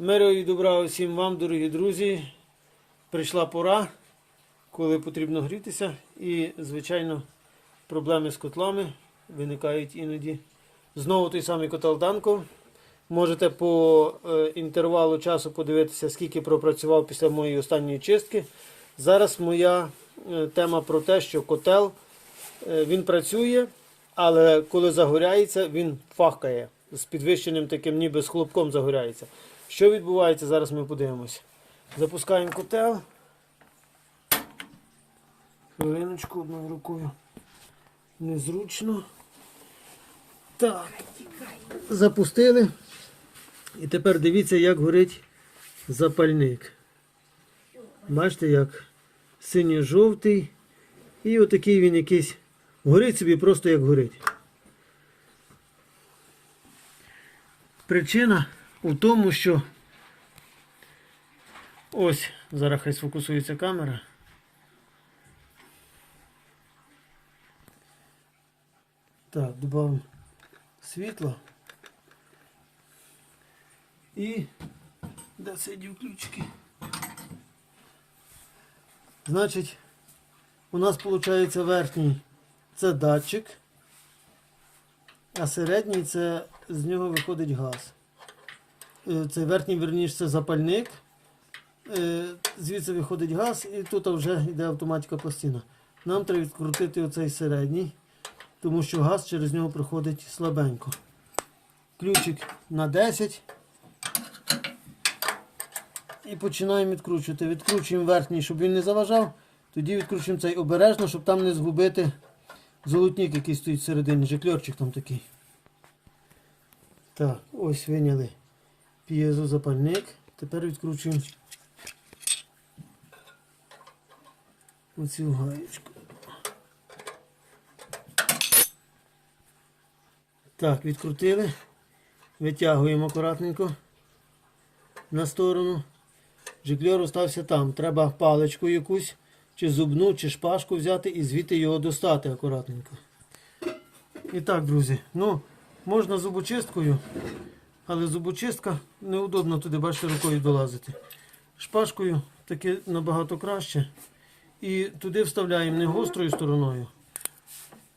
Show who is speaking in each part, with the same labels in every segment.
Speaker 1: Миру і добра усім вам, дорогі друзі. Прийшла пора, коли потрібно грітися. І, звичайно, проблеми з котлами виникають іноді. Знову той самий котел Данко. Можете по е, інтервалу часу подивитися, скільки пропрацював після моєї останньої чистки. Зараз моя е, тема про те, що котел е, він працює, але коли загоряється, він фахкає з підвищеним таким, ніби з хлопком загоряється. Що відбувається, зараз ми подивимося. Запускаємо котел. Хвилиночку одною рукою. Незручно. Так. Запустили. І тепер дивіться, як горить запальник. Бачите, як синьо-жовтий. І отакий він якийсь. Горить собі просто як горить. Причина у тому, що ось, зараз хай сфокусується камера. Так, додамо світло. І де це йдуть ключики? Значить, у нас виходить верхній це датчик, а середній це з нього виходить газ. Е, Цей верхній верніш це запальник. Е, Звідси виходить газ і тут вже йде автоматика пластина. Нам треба відкрутити оцей середній, тому що газ через нього проходить слабенько. Ключик на 10. І починаємо відкручувати. Відкручуємо верхній, щоб він не заважав. Тоді відкручуємо цей обережно, щоб там не згубити золотник, який стоїть всередині, жикльорчик там такий. Так, ось виняли п'єзозапальник. Тепер відкручуємо оцю гаєчку. Так, відкрутили. Витягуємо акуратненько на сторону. Жикльор остався там. Треба паличку якусь, чи зубну, чи шпажку взяти і звідти його достати акуратненько. І так, друзі, ну, можна зубочисткою, але зубочистка неудобно туди, бачите, рукою долазити. Шпажкою таки набагато краще. І туди вставляємо не гострою стороною,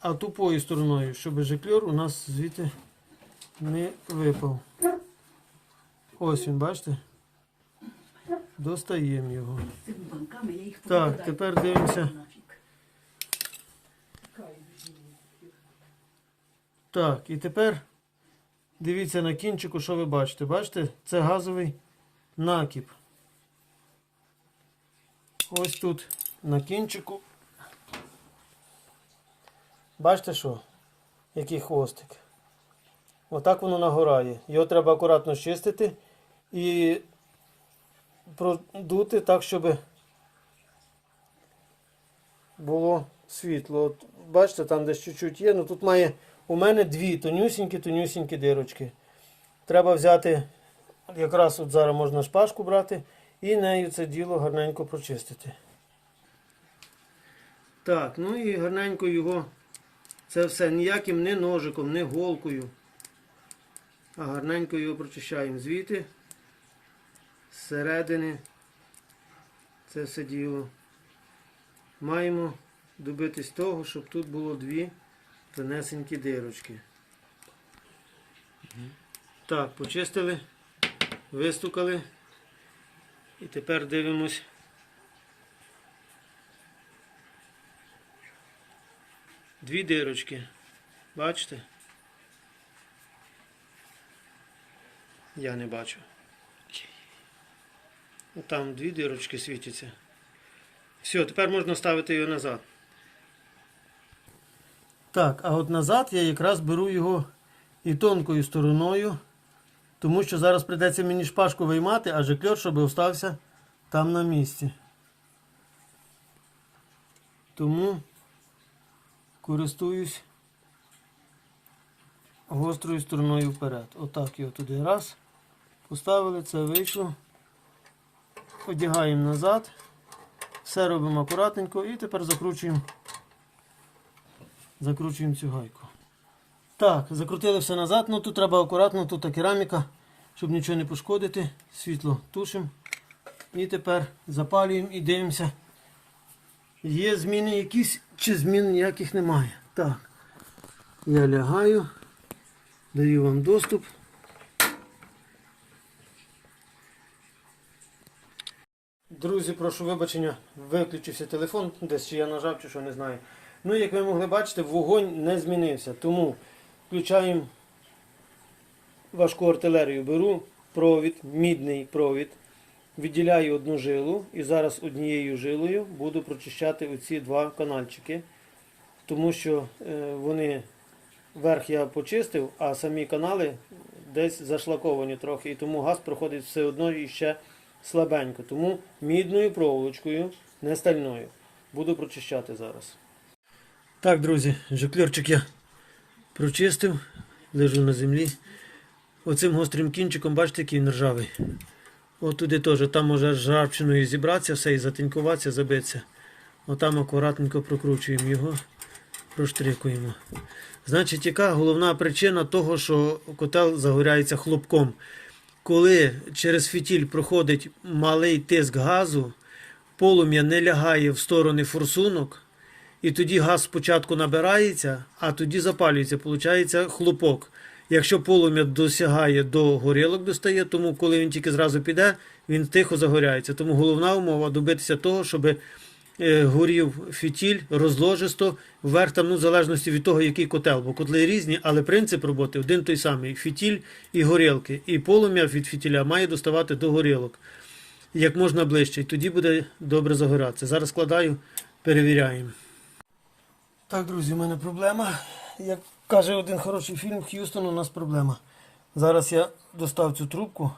Speaker 1: а тупою стороною, щоб жикльор у нас звідти не випав. Ось він, бачите? Достаємо його. Так, тепер дивимося. Так, і тепер дивіться на кінчику, що ви бачите. Бачите? Це газовий накіп. Ось тут на кінчику. Бачите що? Який хвостик. Отак воно нагорає. Його треба акуратно чистити і продути так, щоб було світло. От, бачите, там десь чуть-чуть є. Ну тут має у мене дві тонюсінькі-тонюсінькі дирочки. Треба взяти, якраз от зараз можна шпажку брати і нею це діло гарненько прочистити. Так, ну і гарненько його це все ніяким не ножиком, не голкою. А гарненько його прочищаємо звідти, зсередини. Це все діло. Маємо добитись того, щоб тут було дві тонесенькі дирочки. Так, почистили, вистукали. І тепер дивимось. Дві дирочки. Бачите? Я не бачу. Там дві дирочки світяться. Все, тепер можна ставити його назад. Так, а от назад я якраз беру його і тонкою стороною, тому що зараз прийдеться мені шпажку виймати, а жикльор, щоб остався там на місці. Тому користуюсь гострою стороною вперед. Отак його туди раз. Поставили, це вийшло. Одягаємо назад. Все робимо акуратненько і тепер закручуємо. Закручуємо цю гайку. Так, закрутили все назад, ну тут треба акуратно, тут та кераміка. щоб нічого не пошкодити. Світло тушимо. І тепер запалюємо і дивимося. Є зміни якісь чи змін ніяких немає. Так. Я лягаю, даю вам доступ. Друзі, прошу вибачення, виключився телефон, десь чи я нажав, чи що не знаю. Ну, як ви могли бачити, вогонь не змінився. Тому включаємо важку артилерію. Беру провід, мідний провід, відділяю одну жилу і зараз однією жилою буду прочищати оці два канальчики. Тому що е, вони верх я почистив, а самі канали десь зашлаковані трохи, і тому газ проходить все одно і ще слабенько. Тому мідною проволочкою, не стальною, буду прочищати зараз. Так, друзі, жукльорчик я прочистив, лежу на землі. Оцим гострим кінчиком, бачите, який він ржавий. От туди теж, там може ржавчиною зібратися все і затинькуватися, забитися. Отам акуратненько прокручуємо його, проштрикуємо. Значить, яка головна причина того, що котел загоряється хлопком? Коли через фітіль проходить малий тиск газу, полум'я не лягає в сторони форсунок, і тоді газ спочатку набирається, а тоді запалюється. Получається хлопок. Якщо полум'я досягає до горілок, достає, тому коли він тільки зразу піде, він тихо загоряється. Тому головна умова добитися того, щоб е, горів фітіль розложисто вверх там, ну, в залежності від того, який котел. Бо котли різні, але принцип роботи один той самий: фітіль і горілки. І полум'я від фітіля має доставати до горілок як можна ближче, і тоді буде добре загоратися. Зараз складаю, перевіряємо. Так, друзі, у мене проблема. Як каже один хороший фільм Х'юстон, у нас проблема. Зараз я достав цю трубку.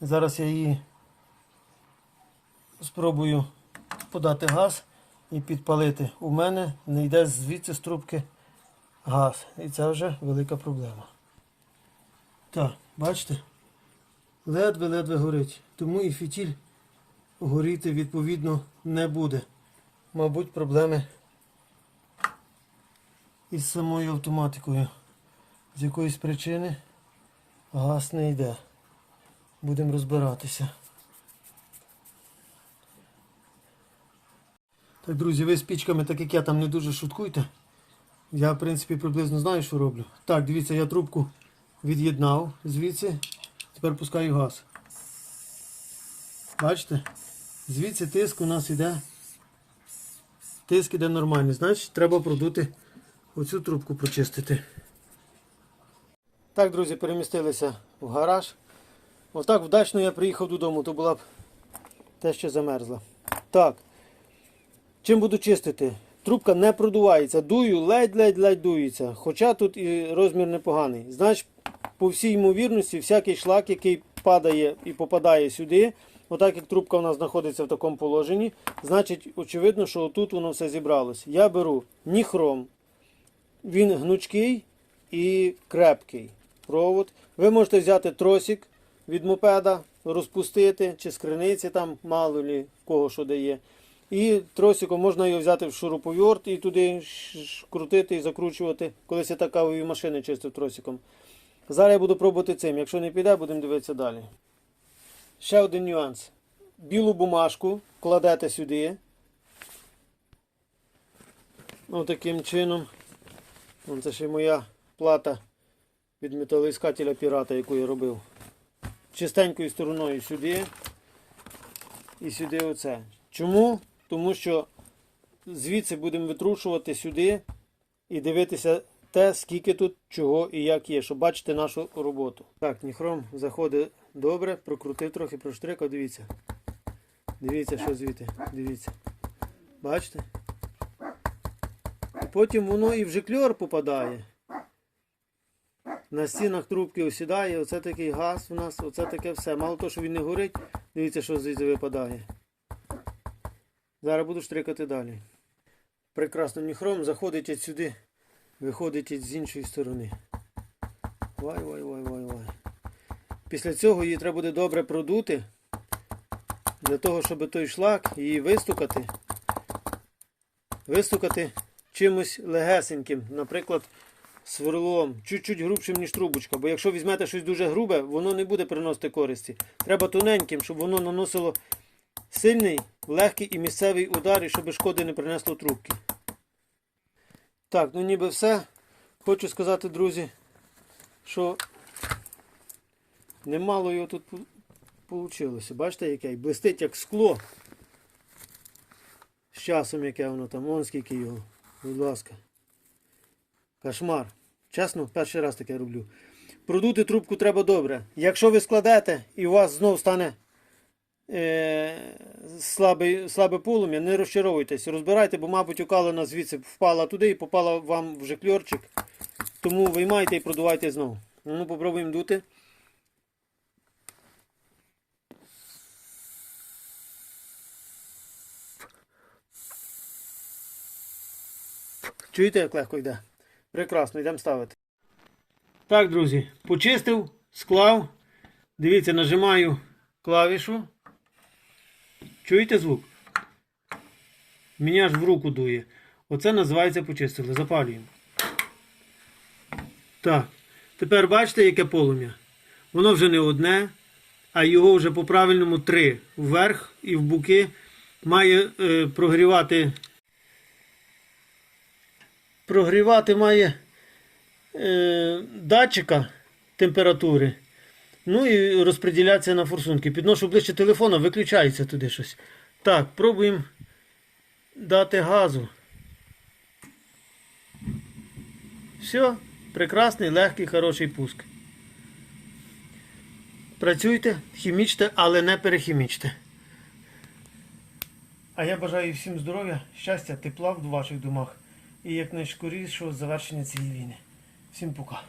Speaker 1: Зараз я її спробую подати газ і підпалити. У мене не йде звідси з трубки газ. І це вже велика проблема. Так, бачите? Ледве-ледве горить. Тому і фітіль горіти відповідно не буде. Мабуть, проблеми із самою автоматикою. З якоїсь причини газ не йде. Будемо розбиратися. Так, друзі, ви з пічками, так як я там не дуже шуткуйте. Я, в принципі, приблизно знаю, що роблю. Так, дивіться, я трубку від'єднав звідси. Тепер пускаю газ. Бачите? Звідси тиск у нас іде. Тиск іде нормальний. Значить, треба продути оцю трубку прочистити. Так, друзі, перемістилися в гараж. Отак вдачно я приїхав додому, то була б те, що замерзла. Так. Чим буду чистити? Трубка не продувається. Дую, ледь-ледь-ледь дується. Хоча тут і розмір непоганий. Значить, по всій ймовірності, всякий шлак, який падає і попадає сюди, отак як трубка у нас знаходиться в такому положенні, значить, очевидно, що отут воно все зібралось. Я беру ніхром. Він гнучкий і крепкий провод. Ви можете взяти тросик від мопеда, розпустити, чи з криниці, там мало лі кого що дає. І тросиком можна його взяти в шуруповерт і туди крутити і закручувати. Колись я так кавові машини чистив тросиком. Зараз я буду пробувати цим. Якщо не піде, будемо дивитися далі. Ще один нюанс. Білу бумажку кладете сюди. Ось таким чином. Це ще моя плата від металоіскателя пірата, яку я робив. Чистенькою стороною сюди. І сюди оце. Чому? Тому що звідси будемо витрушувати сюди і дивитися те, скільки тут чого і як є, щоб бачити нашу роботу. Так, ніхром заходить добре, прокрутив трохи, проштрикав, дивіться. Дивіться, що звідти. Дивіться. Бачите? Потім воно і в жикльор попадає. На стінах трубки осідає, оце такий газ у нас, оце таке все. Мало того, що він не горить, дивіться, що звідси випадає. Зараз буду штрикати далі. Прекрасно, ніхром заходить сюди, виходить з іншої сторони. Вай, вай, вай, вай, вай. Після цього її треба буде добре продути. Для того, щоб той шлак її вистукати. Вистукати чимось легесеньким. Наприклад, сверлом, чуть-чуть грубшим, ніж трубочка. Бо якщо візьмете щось дуже грубе, воно не буде приносити користі. Треба тоненьким, щоб воно наносило сильний, легкий і місцевий удар, і щоб шкоди не принесло трубки. Так, ну ніби все. Хочу сказати, друзі, що немало його тут вийшло. Бачите, яке? Блистить як скло. З часом яке воно там, вон скільки його. Будь ласка. Кошмар. Чесно, перший раз таке роблю. Продути трубку треба добре. Якщо ви складете і у вас знов стане е, слабе, слабе полум'я, не розчаровуйтесь. Розбирайте, бо, мабуть, окалина звідси впала туди і попала вам в жикльорчик. Тому виймайте і продувайте знову. Ну, попробуємо дути. Чуєте, як легко йде? Прекрасно, йдемо ставити. Так, друзі, почистив, склав. Дивіться, нажимаю клавішу. Чуєте звук? Мені аж в руку дує. Оце називається почистили. Запалюємо. Так. Тепер бачите, яке полум'я? Воно вже не одне, а його вже по правильному три. Вверх і в боки має е, прогрівати. Прогрівати має е, датчика температури. Ну і розподілятися на форсунки. Підношу ближче телефона, виключається туди щось. Так, пробуємо дати газу. Все, прекрасний, легкий, хороший пуск. Працюйте, хімічте, але не перехімічте. А я бажаю всім здоров'я, щастя, тепла в ваших домах і якнайшкорішого завершення цієї війни. Всім пока.